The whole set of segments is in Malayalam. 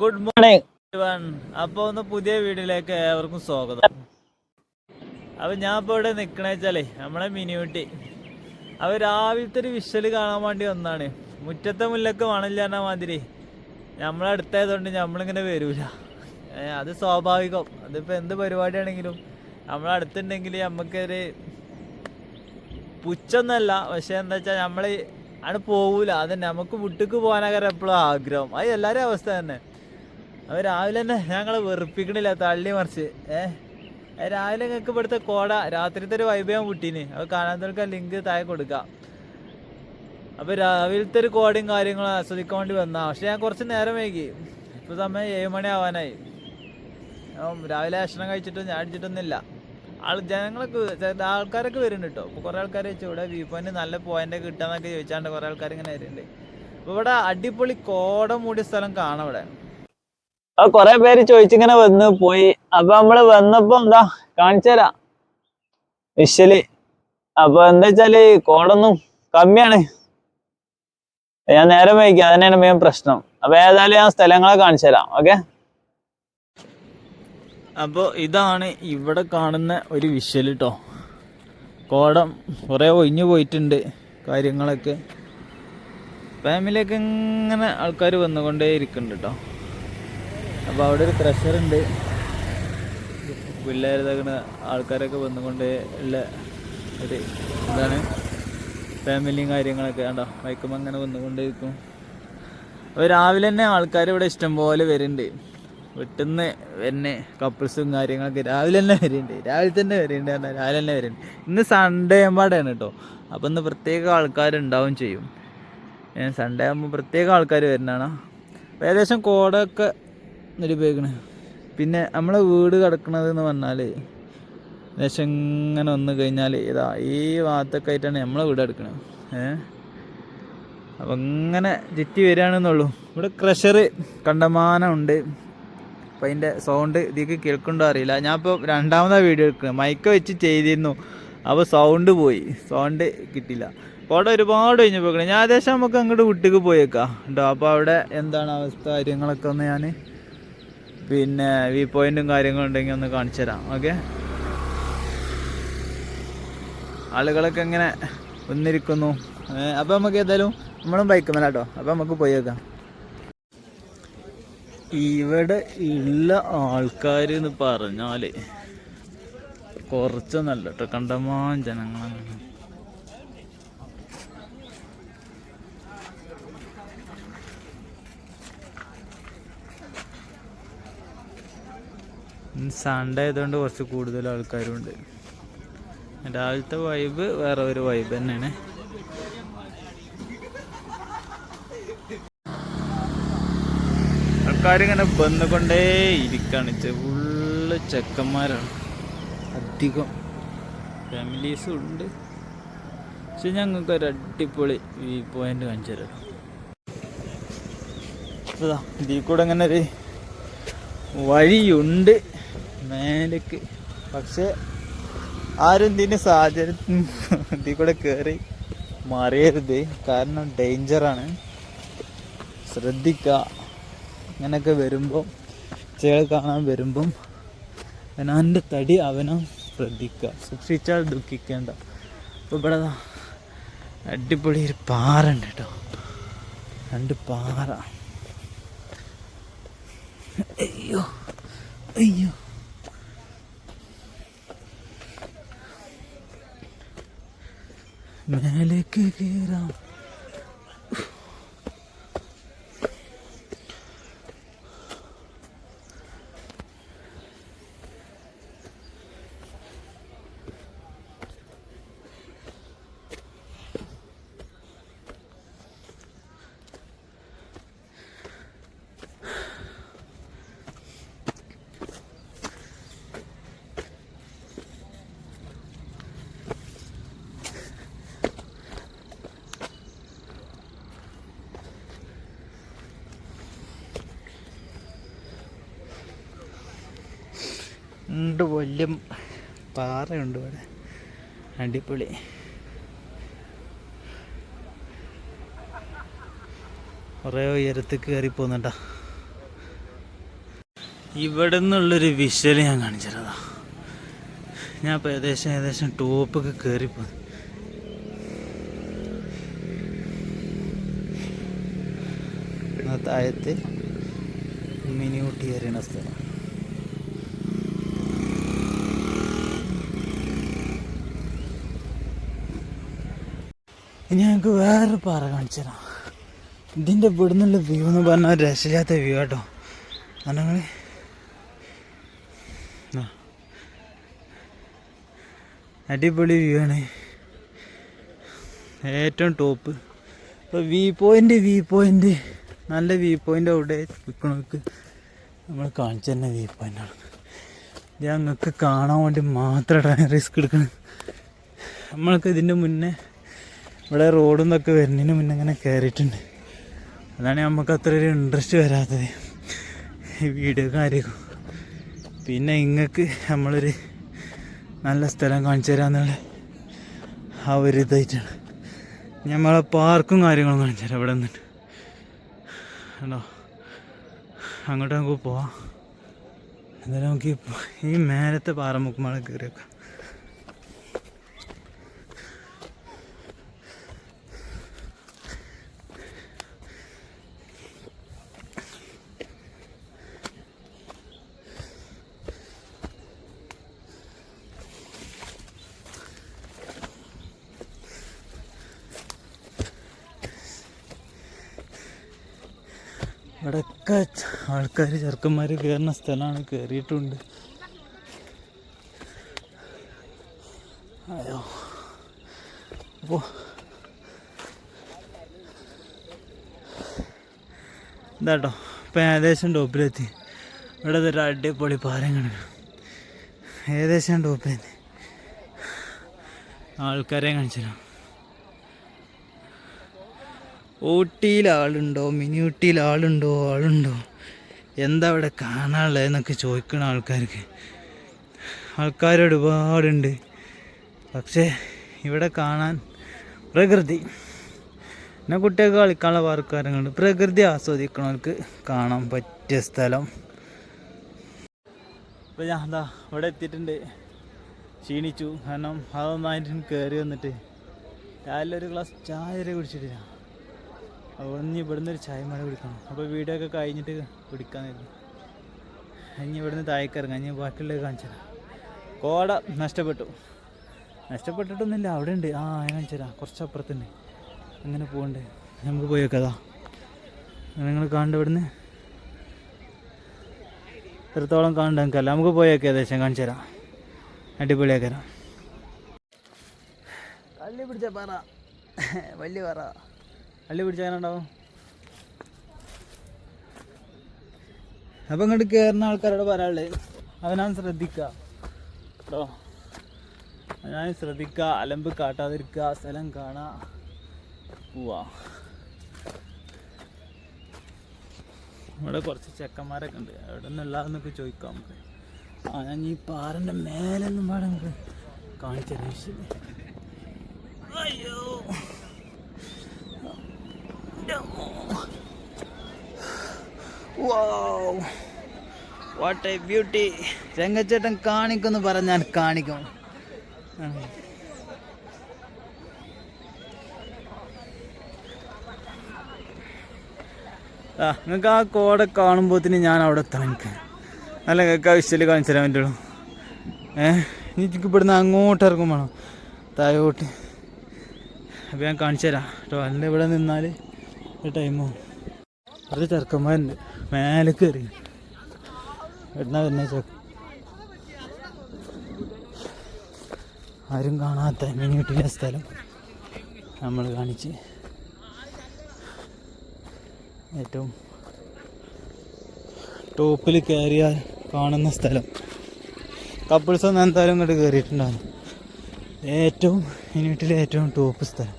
ഗുഡ് മോർണിംഗ് അപ്പൊ ഒന്ന് പുതിയ വീഡിയോയിലേക്ക് ഏവർക്കും സ്വാഗതം. അപ്പൊ ഞാൻ ഇപ്പൊ ഇവിടെ നിക്കണേച്ചാലേ നമ്മളെ മിനിയൂട്ടി അവ രാവിലത്തെ ഒരു വിഷൽ കാണാൻ വേണ്ടി വന്നാണ്. മുറ്റത്തെ മുല്ലക്ക് മണല്ല പറഞ്ഞ മാതിരി. നമ്മളെ അടുത്തായതുകൊണ്ട് നമ്മളിങ്ങനെ വരൂല. അത് സ്വാഭാവികം. അതിപ്പോ എന്ത് പരിപാടിയാണെങ്കിലും നമ്മളെ അടുത്തുണ്ടെങ്കിൽ നമുക്കൊരു പുച്ചൊന്നല്ല പക്ഷെ എന്താ വെച്ചാൽ നമ്മൾ അവിടെ പോകൂല അത് നമുക്ക് വിട്ടുക്ക് പോകാനൊക്കെ എപ്പോഴും ആഗ്രഹം. അത് എല്ലാവരും അവസ്ഥ തന്നെ. അത് രാവിലെ തന്നെ ഞങ്ങളെ വെറുപ്പിക്കണില്ല തള്ളി മറിച്ച്. ഏഹ് രാവിലെ ഞങ്ങൾക്ക് ഇവിടുത്തെ കോട രാത്രിത്തെ ഒരു വൈബ് ഞാൻ വിട്ടീന് അത് കാണാത്തവർക്ക് ലിങ്ക് താഴെ കൊടുക്കാം. അപ്പൊ രാവിലത്തെ ഒരു കോടയും കാര്യങ്ങളും ആസ്വദിക്കാൻ വേണ്ടി വന്നാ. പക്ഷെ ഞാൻ കുറച്ച് നേരം വൈകി. ഇപ്പൊ സമയം ഏഴ് മണി ആവാനായി. രാവിലെ ഭക്ഷണം കഴിച്ചിട്ടും ഞാൻ അടിച്ചിട്ടൊന്നുമില്ല ആൾ ജനങ്ങളൊക്കെ ആൾക്കാരൊക്കെ വരുന്നുണ്ട് കേട്ടോ അപ്പോൾ കുറേ ആൾക്കാർ ചോദിച്ചു ഇവിടെ വ്യൂ പോയിന്റ് നല്ല പോയിന്റ് കിട്ടാന്നൊക്കെ ചോദിച്ചാണ്ട് കുറേ ആൾക്കാർ ഇങ്ങനെ വരുന്നുണ്ട്. അപ്പോൾ ഇവിടെ അടിപൊളി കോട മൂടിയ സ്ഥലം കാണാം ഇവിടെ. ആ കുറെ പേര് ചോദിച്ചിങ്ങനെ വന്ന് പോയി. അപ്പൊ നമ്മൾ വന്നപ്പോ എന്താ കാണിച്ചുതരാം വിശ്വൽ അപ്പൊ എന്താ വെച്ചാൽ കോടൊന്നും കമ്മിയാണ്. ഞാൻ നേരം വൈകി അതന്നെയാണ് മെയിൻ പ്രശ്നം. അപ്പൊ ഏതായാലും ഞാൻ സ്ഥലങ്ങളെ കാണിച്ചു തരാം ഓക്കെ അപ്പോൾ ഇതാണ് ഇവിടെ കാണുന്ന ഒരു വിഷ്വൽ കേട്ടോ കോടം കുറേ ഒഴിഞ്ഞു പോയിട്ടുണ്ട് കാര്യങ്ങളൊക്കെ. ഫാമിലിയൊക്കെ ഇങ്ങനെ ആൾക്കാർ വന്നുകൊണ്ടേ ഇരിക്കുന്നുണ്ട് കേട്ടോ അപ്പോൾ അവിടെ ഒരു പിള്ളേർ ഇതാക്കുന്ന ആൾക്കാരൊക്കെ വന്നുകൊണ്ട് ഉള്ള ഒരു ഇതാണ്. ഫാമിലിയും കാര്യങ്ങളൊക്കെ കണ്ടോ? വൈക്കുമ്പോൾ അങ്ങനെ വന്നുകൊണ്ടേയിരിക്കും അപ്പോൾ രാവിലെ തന്നെ ആൾക്കാർ ഇവിടെ ഇഷ്ടംപോലെ വരുന്നുണ്ട് വീട്ടിന്ന് വരുന്ന കപ്പിൾസും കാര്യങ്ങളൊക്കെ രാവിലെ തന്നെ വരുന്നുണ്ട് രാവിലെ തന്നെ വരുന്നുണ്ട് പറഞ്ഞാൽ രാവിലെ തന്നെ വരുന്നുണ്ട് ഇന്ന് സൺഡേ ആകുമ്പോഴാണ് കേട്ടോ അപ്പം ഇന്ന് പ്രത്യേക ആൾക്കാരുണ്ടാവും ചെയ്യും. സൺഡേ ആകുമ്പോൾ പ്രത്യേക ആൾക്കാർ വരുന്നതാണ് അപ്പോൾ ഏകദേശം കോടൊക്കെ നിരുപയോഗിക്കണേ. പിന്നെ നമ്മളെ വീട് കിടക്കണതെന്ന് പറഞ്ഞാൽ ഏകദേശം ഇങ്ങനെ വന്നു കഴിഞ്ഞാൽ ഇതാ ഈ ഭാഗത്തൊക്കെ ആയിട്ടാണ് നമ്മളെ വീട് എടുക്കണത് ഏഹ് അപ്പം ഇങ്ങനെ ചുറ്റി വരികയാണെന്നുള്ളൂ. ഇവിടെ ക്രഷർ കണ്ടമാനമുണ്ട്. അപ്പം അതിന്റെ സൗണ്ട് ഇതിക്ക് കേൾക്കണ്ടോ അറിയില്ല. ഞാൻ ഇപ്പോൾ രണ്ടാമതാണ് വീഡിയോ എടുക്കുന്നത് മൈക്ക് വെച്ച് ചെയ്തിരുന്നു. അപ്പോൾ സൗണ്ട് പോയി. സൗണ്ട് കിട്ടില്ല അവിടെ ഒരുപാട് കഴിഞ്ഞ് പോയിക്കണം. ഞാൻ ഏകദേശം നമുക്ക് അങ്ങോട്ട് വീട്ടിലേക്ക് പോയേക്കാം. കേട്ടോ അപ്പോൾ അവിടെ എന്താണ് അവസ്ഥ കാര്യങ്ങളൊക്കെ ഒന്ന് ഞാൻ പിന്നെ വ്യൂ പോയിന്റും കാര്യങ്ങളും ഉണ്ടെങ്കിൽ ഒന്ന് കാണിച്ചു തരാം. ഓക്കെ? ആളുകളൊക്കെ ഇങ്ങനെ വന്നിരിക്കുന്നു. അപ്പോൾ അപ്പൊ നമുക്ക് ഏതായാലും നമ്മളും ബൈക്ക് മേലെ കേട്ടോ അപ്പൊ നമുക്ക് പോയി നോക്കാം. ഇവിടെ ഉള്ള ആൾക്കാർ എന്ന് പറഞ്ഞാൽ കുറച്ചൊന്നല്ല കേട്ടോ കണ്ടമാൻ ജനങ്ങളാണ്. സൺഡേ ആയതുകൊണ്ട് കുറച്ച് കൂടുതൽ ആൾക്കാരുണ്ട്. രാവിലത്തെ വൈബ് വേറെ ഒരു വൈബ് തന്നെയാണ്. ആൾക്കാരിങ്ങനെ വന്നുകൊണ്ടേ ഇരിക്കാണ്. ഫുള്ള് ചെക്കന്മാരാണ്. അധികം ഫാമിലീസും ഉണ്ട്. പക്ഷെ ഞങ്ങൾക്ക് ഒരു അടിപൊളി വ്യൂ പോയിന്റ് കാണിച്ചു തരാം. ഇതാ ഇതിൽ കൂടെ അങ്ങനെ ഒരു വഴിയുണ്ട്. മേലേക്ക്. പക്ഷെ ആരും ഇതിന് സാഹചര്യം ഇതിൽ കൂടെ കയറി മറിയരുത്. കാരണം ഡേഞ്ചറാണ് ശ്രദ്ധിക്കുക. ഇങ്ങനെയൊക്കെ വരുമ്പോൾ ചേൾ കാണാൻ വരുമ്പം അവനാന്റെ തടി അവനും ശ്രദ്ധിക്കുക. സൂക്ഷിച്ചാൽ ദുഃഖിക്കേണ്ട. അപ്പോൾ ഇവിടെ അടിപൊളി ഒരു പാറ ഉണ്ട് കേട്ടോ. രണ്ട് പാറ. അയ്യോ അയ്യോ. മേലേക്ക് കയറാം ഉണ്ട് വലിയ പാറയുണ്ട് ഇവിടെ. അടിപൊളി. കുറേ ഉയരത്തിൽ കയറി പോകുന്നുണ്ടാ ഇവിടെ നിന്നുള്ളൊരു വിഷ്വൽ ഞാൻ കാണിച്ചിരുന്നതാ ഞാൻ ഇപ്പോൾ ഏകദേശം ഏകദേശം ടോപ്പൊക്കെ കയറിപ്പോ താഴത്ത് മിനി ഊട്ടി സ്ഥലം. ഇനി ഞങ്ങൾക്ക് വേറൊരു പാറ കാണിച്ചു തരാം. ഇതിന്റെ ഇവിടെ നിന്നുള്ള വ്യൂ എന്ന് പറഞ്ഞാൽ ഒരു രക്ഷയില്ലാത്ത വ്യൂ കേട്ടോ അങ്ങനെ അടിപൊളി വ്യൂ ആണ്. ഏറ്റവും ടോപ്പ് ഇപ്പോൾ വ്യൂ പോയിന്റ് വ്യൂ പോയിന്റ് നല്ല വ്യൂ പോയിന്റ് അവിടെ നിൽക്കണവർക്ക് നമ്മൾ കാണിച്ചു തന്നെ വ്യൂ പോയിന്റാണ് ഇത് ഞങ്ങൾക്ക് കാണാൻ വേണ്ടി മാത്രമാണ് റിസ്ക് എടുക്കുന്നത് നമ്മൾക്ക് ഇതിന്റെ മുന്നേ ഇവിടെ റോഡും ഇതൊക്കെ വരുന്നതിന് മുന്നേ ഇങ്ങനെ കയറിയിട്ടുണ്ട് അതാണ് നമുക്ക് അത്ര ഒരു ഇൻട്രസ്റ്റ് വരാത്തത്. ഈ വീഡിയോ കാര്യമൊക്കെ പിന്നെ ഇങ്ങക്ക് നമ്മളൊരു നല്ല സ്ഥലം കാണിച്ചു തരാന്നുള്ള ആ ഒരു ഇതായിട്ടാണ്. നമ്മളെ പാർക്കും കാര്യങ്ങളും കാണിച്ചു തരാം ഇവിടെ നിന്നിട്ട്. കണ്ടോ? അങ്ങോട്ട് നമുക്ക് പോവാം. എന്തായാലും നമുക്ക് ഈ മേലത്തെ പാറമുക്കുമ്പോൾ കയറി വെക്കാം ഇവിടെയൊക്കെ ആൾക്കാർ ചെറുക്കന്മാർ കയറുന്ന സ്ഥലമാണ് കയറിയിട്ടുണ്ട് അയ്യോ. അപ്പോൾ ഇതാട്ടോ. ഇപ്പം ഏകദേശം ടോപ്പിലെത്തി. ഇവിടെ ഒരു അടിപൊളി പാലം കിടക്കണം ഏകദേശം ടോപ്പിലെത്തി. ആൾക്കാരെ കാണിച്ചു ഊട്ടിയിൽ ആളുണ്ടോ മിനി ഊട്ടിയിൽ ആളുണ്ടോ? ആളുണ്ടോ എന്താ അവിടെ കാണാനുള്ളത് എന്നൊക്കെ ചോദിക്കണ ആൾക്കാർക്ക്. ആൾക്കാർ ഒരുപാടുണ്ട് പക്ഷേ ഇവിടെ കാണാൻ പ്രകൃതി. പിന്നെ കുട്ടികൾക്ക് കളിക്കാനുള്ള പാർക്കാരങ്ങളുണ്ട്. പ്രകൃതി ആസ്വദിക്കണവർക്ക് കാണാൻ പറ്റിയ സ്ഥലം. ഇപ്പോൾ ഞാൻ എന്താ ഇവിടെ എത്തിയിട്ടുണ്ട്. ക്ഷീണിച്ചു. കാരണം അതൊന്നായിട്ട് കയറി വന്നിട്ട്. രാവിലെ ഒരു ഗ്ലാസ് ചായ കുടിച്ചിട്ടില്ല. അവിടെ ഇനി ഇവിടുന്ന് ഒരു ചായ മഴ കുടിക്കണം. അപ്പോൾ വീഡിയോ ഒക്കെ കഴിഞ്ഞിട്ട് കുടിക്കാമെന്നായിരുന്നു ഇനി ഇവിടുന്ന് താഴേക്കിറങ്ങാം ഇനി ബാക്കിയുള്ളത് കാണിച്ചു കോട നഷ്ടപ്പെട്ടു. നഷ്ടപ്പെട്ടിട്ടൊന്നുമില്ല. അവിടെ ഉണ്ട് ആ കാണിച്ചു തരാം കുറച്ച് അപ്പുറത്തുണ്ട് അങ്ങനെ പോകണ്ടേ. നമുക്ക് പോയേക്കതാ നിങ്ങൾ കാണണ്ട ഇവിടുന്ന്? എത്രത്തോളം കാണണ്ട എനിക്കല്ല നമുക്ക് പോയേക്കാം ഏകദേശം കാണിച്ചു തരാം അടിപൊളിയാക്കരാം കള്ളി പിടിച്ച പറ. വലിയ പറ. അള്ളി പിടിച്ചാനുണ്ടാവും അപ്പം ഇങ്ങോട്ട് കയറുന്ന ആൾക്കാരോട് പറയാനുള്ളത് അവനാണ് ശ്രദ്ധിക്കുക കേട്ടോ ശ്രദ്ധിക്കുക അലമ്പ് കാട്ടാതിരിക്കുക സ്ഥലം കാണാ പോവാ. ഇവിടെ കുറച്ച് ചെക്കന്മാരൊക്കെ ഉണ്ട്. എവിടെ നിന്നുള്ളതെന്നൊക്കെ ചോദിക്കാം നമുക്ക്. ആ ഞാൻ ഈ പാറന്റെ മേലൊന്നും പാടെ നമുക്ക് കാണിച്ചു തരാം ശരി അയ്യോ വാട്ട് എ ബ്യൂട്ടി രംഗച്ചേട്ടൻ കാണിക്കുമെന്ന് പറഞ്ഞാൽ കാണിക്കും. ആ നിങ്ങൾക്ക് ആ കോട തന്നെ ഞാൻ അവിടെ എത്തണം എനിക്ക് അല്ല നിങ്ങൾക്ക് ആ വിശ്വൽ കാണിച്ചു തരാൻ പറ്റുള്ളൂ. ഏഹ് എനിക്ക് ഇവിടുന്ന് അങ്ങോട്ട് ഇറങ്ങും വേണം. താഴോട്ട് അപ്പോൾ ഞാൻ കാണിച്ചു തരാം. കേട്ടോ അല്ല ഇവിടെ നിന്നാൽ ടൈമോ അത് ചെറുക്കന്മാരുണ്ട്. മേലെ കയറി എവിടുന്ന വരുന്ന ആരും കാണാത്ത മിനിയൂട്ടിലെ സ്ഥലം നമ്മൾ കാണിച്ച്. ഏറ്റവും ടോപ്പിൽ കയറിയാൽ കാണുന്ന സ്ഥലം. കപ്പിൾസ് ഒന്നും എന്തായാലും ഇങ്ങോട്ട് കയറിയിട്ടുണ്ടാകും ഏറ്റവും മിനിയൂട്ടിലെ ഏറ്റവും ടോപ്പ് സ്ഥലം.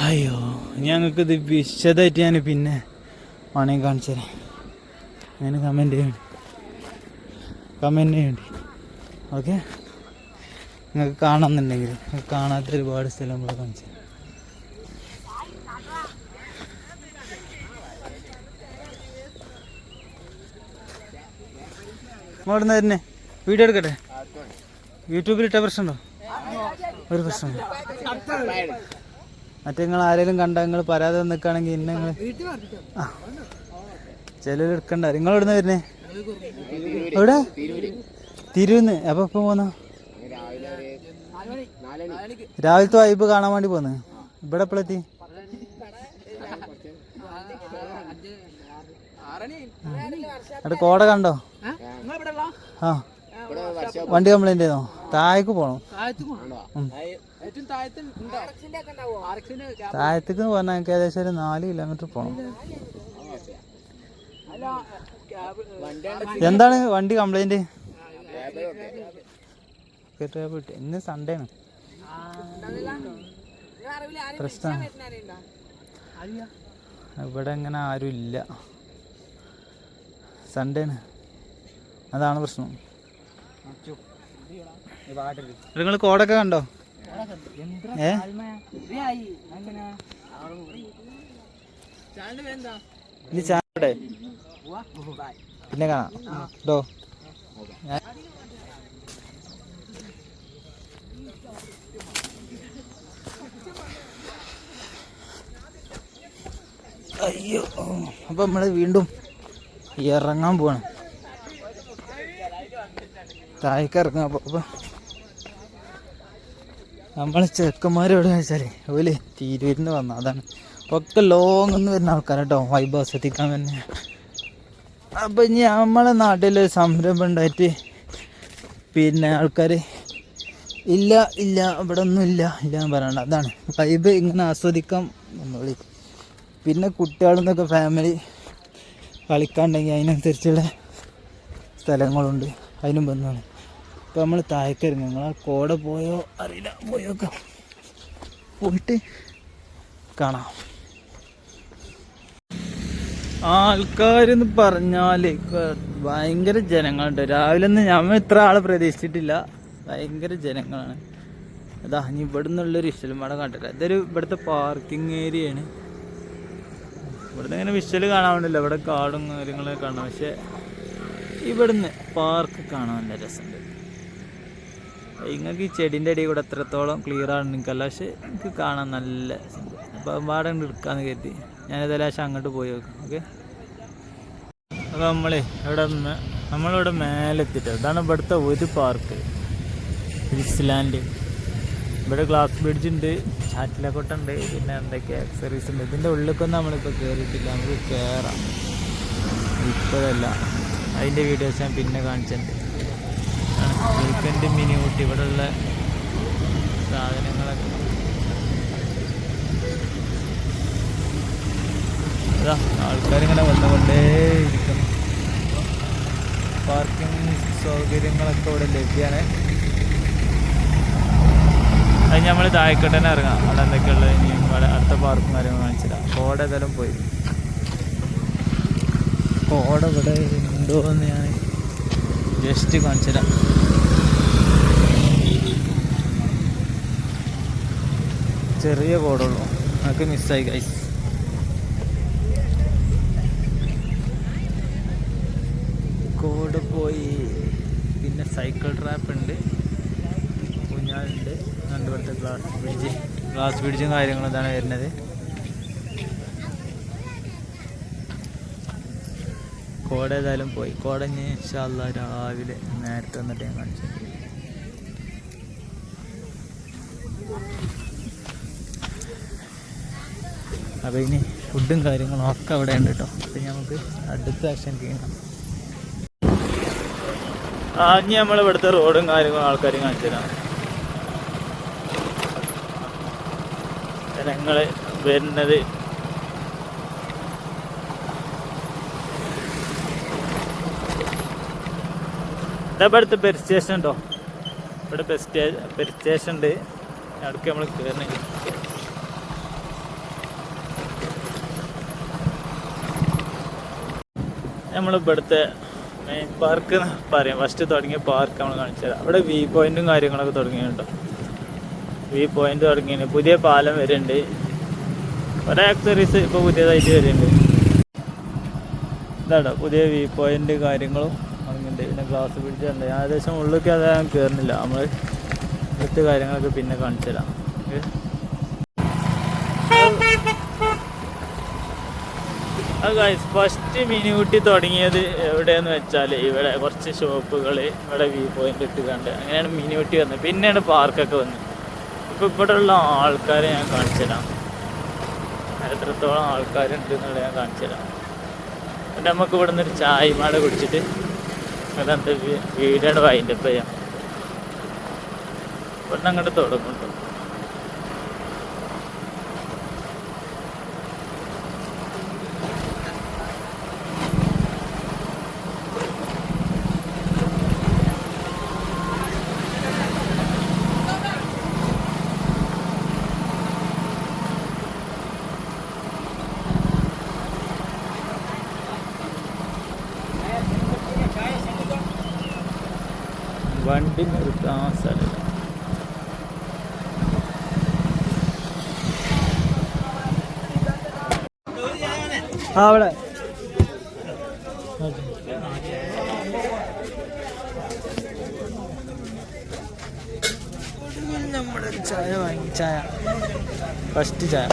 അയ്യോ. ഞങ്ങൾക്ക് ഇത് വിശദമായിട്ട് ഞാൻ പിന്നെ വേണമെങ്കിൽ കാണിച്ചു തരാം. അങ്ങനെ കമന്റ് ചെയ്യണ്ടി. കമന്റ് ചെയ്യണ്ടി. ഓക്കെ നിങ്ങൾക്ക് കാണുന്നുണ്ടെങ്കിൽ കാണാത്ത ഒരുപാട് സ്ഥലം നമ്മൾ കാണിച്ചു തരാം. ഇങ്ങോട്ട് തന്നെ വീഡിയോ എടുക്കട്ടെ? യൂട്യൂബിൽ ഇട്ട പ്രശ്നമുണ്ടോ? ഒരു പ്രശ്നമില്ല മറ്റേ നിങ്ങൾ ആരെങ്കിലും കണ്ട നിങ്ങൾ പരാതി നിൽക്കുകയാണെങ്കിൽ ഇന്ന നിങ്ങൾ ചിലർ എടുക്കണ്ട. നിങ്ങൾ എവിടെ നിന്ന് വരുന്നേ? എവിടെ? തിരുവന്ന് അപ്പൊ ഇപ്പൊ പോന്ന? രാവിലത്തെ വൈബ് കാണാൻ വേണ്ടി പോന്ന്. ഇവിടെ എപ്പോഴെത്തി അവിടെ കോട കണ്ടോ? ആ. വണ്ടി കംപ്ലൈന്റ് ചെയ്തോ? താഴേക്ക് പോണം. താഴത്തേക്ക് പറഞ്ഞാൽ എനിക്ക് ഏകദേശം ഒരു നാല് കിലോമീറ്റർ പോകണം എന്താണ് വണ്ടി കംപ്ലൈന്റ് ഇന്ന് സൺഡേ ആണ്. പ്രശ്നം ഇവിടെ അങ്ങനെ ആരും ഇല്ല. സൺഡേ ആണ്. അതാണ് പ്രശ്നം. നിങ്ങൾ കോടൊക്കെ കണ്ടോ? ഇനി ചാടെ പിന്നെ കാണാം. അയ്യോ. അപ്പൊ നമ്മൾ വീണ്ടും ഇറങ്ങാൻ പോവാണ്. താഴേക്ക് അപ്പൊ അപ്പൊ നമ്മളെ ചെക്കന്മാരെവിടെ വെച്ചാലേ ഓൽ തിരൂരിന്ന് വന്ന. അതാണ്. ഒക്കെ ലോങ് എന്ന് വരുന്ന ആൾക്കാരാട്ടോ വൈബ് എത്തിക്കാൻ തന്നെ. അപ്പൊ ഇനി നമ്മളെ നാട്ടിലൊരു സംരംഭം ഉണ്ടായിട്ട് പിന്നെ ആൾക്കാർ ഇല്ല ഇല്ല ഇവിടെ ഒന്നും ഇല്ല ഇല്ല എന്ന് പറയണ്ട. അതാണ്. വൈബ് ഇങ്ങനെ ആസ്വദിക്കാൻ നമ്മൾ. പിന്നെ കുട്ടികളെന്നൊക്കെ ഫാമിലി കളിക്കാണ്ടെങ്കിൽ അതിനനുസരിച്ചുള്ള സ്ഥലങ്ങളുണ്ട്. അതിനും ബന്ധമാണ് ഇപ്പം നമ്മൾ താഴേക്കായിരുന്നു നിങ്ങൾ ആ കോട പോയോ? അറിയില്ല. പോയോക്കാം പോയിട്ട് കാണാം. ആൾക്കാരെന്ന് പറഞ്ഞാൽ ഭയങ്കര ജനങ്ങളുണ്ട്. രാവിലെ ഒന്നും ഞമ്മ ഇത്ര ആളെ പ്രതീക്ഷിച്ചിട്ടില്ല. ഭയങ്കര ജനങ്ങളാണ്. അതാ ഇനി ഇവിടെ നിന്നുള്ളൊരു ഇവിടെ കണ്ടില്ല ഇതൊരു ഇവിടുത്തെ പാർക്കിംഗ് ഏരിയയാണ്. ഇവിടുന്ന് ഇങ്ങനെ വിശ്വൽ കാണാൻ വേണ്ടില്ല ഇവിടെ കാടും കാര്യങ്ങളൊക്കെ കാണാം. പക്ഷെ ഇവിടുന്ന് പാർക്ക് കാണാൻ നല്ല രസമുണ്ട്. നിങ്ങൾക്ക് ഈ ചെടീന്റെ അടി കൂടെ എത്രത്തോളം ക്ലിയർ ആണ് നിങ്ങൾക്കല്ല പക്ഷെ എനിക്ക് കാണാൻ നല്ല അപ്പം പാടെ എടുക്കാന്ന് കരുതി. ഞാനേതായാലും പക്ഷെ അങ്ങോട്ട് പോയി നോക്കാം. ഓക്കെ? അപ്പോൾ നമ്മളെ ഇവിടെ നമ്മളിവിടെ മേലെത്തിട്ട് ഇതാണ് ഇവിടുത്തെ ഒരു പാർക്ക് ഫിസ്ലാൻഡ് ഇവിടെ ഗ്ലാസ് ബ്രിഡ്ജ് ഉണ്ട് ചാറ്റിലക്കോട്ട ഉണ്ട് പിന്നെ എന്തൊക്കെ ആക്സറീസ് ഉണ്ട്. ഇതിന്റെ ഉള്ളിലേക്കൊന്നും നമ്മളിപ്പോൾ കയറിയിട്ടില്ല നമുക്ക് കയറാം ഇപ്പോഴല്ല. അതിന്റെ വീഡിയോസ് ഞാൻ പിന്നെ കാണിച്ചിട്ടുണ്ട്. വീക്കെൻഡ് മിനി ഊട്ടി ഇവിടെയുള്ള സാധനങ്ങളൊക്കെ. അതാ ആൾക്കാരിങ്ങനെ വന്നുകൊണ്ടേ ഇരിക്കുന്നു പാർക്കിംഗ് സൗകര്യങ്ങളൊക്കെ ഇവിടെ ലഭ്യമാണ് അത് നമ്മൾ താഴേക്കോട്ട് തന്നെ ഇറങ്ങാം. അവിടെ എന്തൊക്കെയുള്ളത് ഇനി ഇവിടെ അടുത്ത പാർക്കും കാര്യങ്ങളും കാണിച്ചില്ല കോട ഏതായാലും പോയി. കോട ഇവിടെ ഉണ്ടോ എന്ന് ഞാൻ ജസ്റ്റ് കാണിച്ചുതരാം. ചെറിയ കോടുള്ളൂ. അതൊക്കെ മിസ്സായി ഗൈസ് കോട് പോയി. പിന്നെ സൈക്കിൾ ട്രാപ്പ് ഉണ്ട്. കുഞ്ഞാളുണ്ട് രണ്ട് ഇവിടുത്തെ ഗ്ലാസ് ബ്രിഡ്ജ് ഗ്ലാസ് ബ്രിഡ്ജും കാര്യങ്ങളും ഇതാണ് വരുന്നത്. കോട ഏതായാലും പോയി. കോട ഇനി ഇൻഷാല്ല രാവിലെ നേരത്തെ വന്നിട്ട് ഞാൻ കാണിച്ചു അപ്പോൾ ഇനി ഫുഡും കാര്യങ്ങളും ഒക്കെ അവിടെ ഉണ്ട് കേട്ടോ അപ്പം നമുക്ക് അടുത്ത ആക്ഷൻ ചെയ്യണം ആദ്യം നമ്മൾ ഇവിടുത്തെ റോഡും കാര്യങ്ങളും ആൾക്കാരും കാണിച്ചു തരാം. ജനങ്ങൾ വരുന്നത് ഇതാ അടുത്ത് സ്റ്റേഷൻ ഉണ്ടോ? ഇവിടെ പെസ്റ്റേ പെരി സ്റ്റേഷൻ ഉണ്ട്. അടുക്ക് നമ്മൾ കയറണേ നമ്മൾ ഇവിടുത്തെ മെയിൻ പാർക്ക് എന്ന് പറയാം. ഫസ്റ്റ് തുടങ്ങിയ പാർക്ക് നമ്മൾ കാണിച്ചു തരാം. അവിടെ വ്യൂ പോയിന്റും കാര്യങ്ങളൊക്കെ തുടങ്ങിയിട്ടോ വ്യൂ പോയിന്റ് തുടങ്ങിയ പുതിയ പാലം വരുന്നുണ്ട്. കുറേ ആക്സറീസ് ഇപ്പോൾ പുതിയതായിട്ട് വരുന്നുണ്ട്. ഇതാട്ടോ പുതിയ വ്യൂ പോയിന്റ് കാര്യങ്ങളും ഉണ്ട് പിന്നെ ഗ്ലാസ് ബ്രിഡ്ജ് ഉണ്ട്. ഞാൻ ഏകദേശം ഉള്ളിലേക്ക് അത് ഞാൻ കയറുന്നില്ല നമ്മൾ മറ്റ് കാര്യങ്ങളൊക്കെ പിന്നെ കാണിച്ചു തരാം. ഫസ്റ്റ് മിനി കുട്ടി തുടങ്ങിയത് എവിടെയെന്ന് വെച്ചാൽ ഇവിടെ കുറച്ച് ഷോപ്പുകൾ ഇവിടെ വ്യൂ പോയിന്റ് ഇട്ട് കണ്ട് അങ്ങനെയാണ് മിനി കുട്ടി വന്നത്. പിന്നെയാണ് പാർക്കൊക്കെ വന്നത്. ഇപ്പോൾ ഇവിടെ ഉള്ള ആൾക്കാരെ ഞാൻ കാണിച്ചു തരാം. എത്രത്തോളം ആൾക്കാരുണ്ട് എന്നുള്ളത് ഞാൻ കാണിച്ചു തരാം. എന്നിട്ട് നമുക്ക് ഇവിടെ നിന്ന് ഒരു ചായ മാട കുടിച്ചിട്ട് അതെന്താ വീടാണ് വൈൻഡപ്പ് ചെയ്യാം ഇവിടെ അങ്ങോട്ട് തുടങ്ങുന്നുണ്ട് ആ അവിടെ. നമ്മുടെ ചായ വാങ്ങി ചായ. ഫസ്റ്റ് ചായ.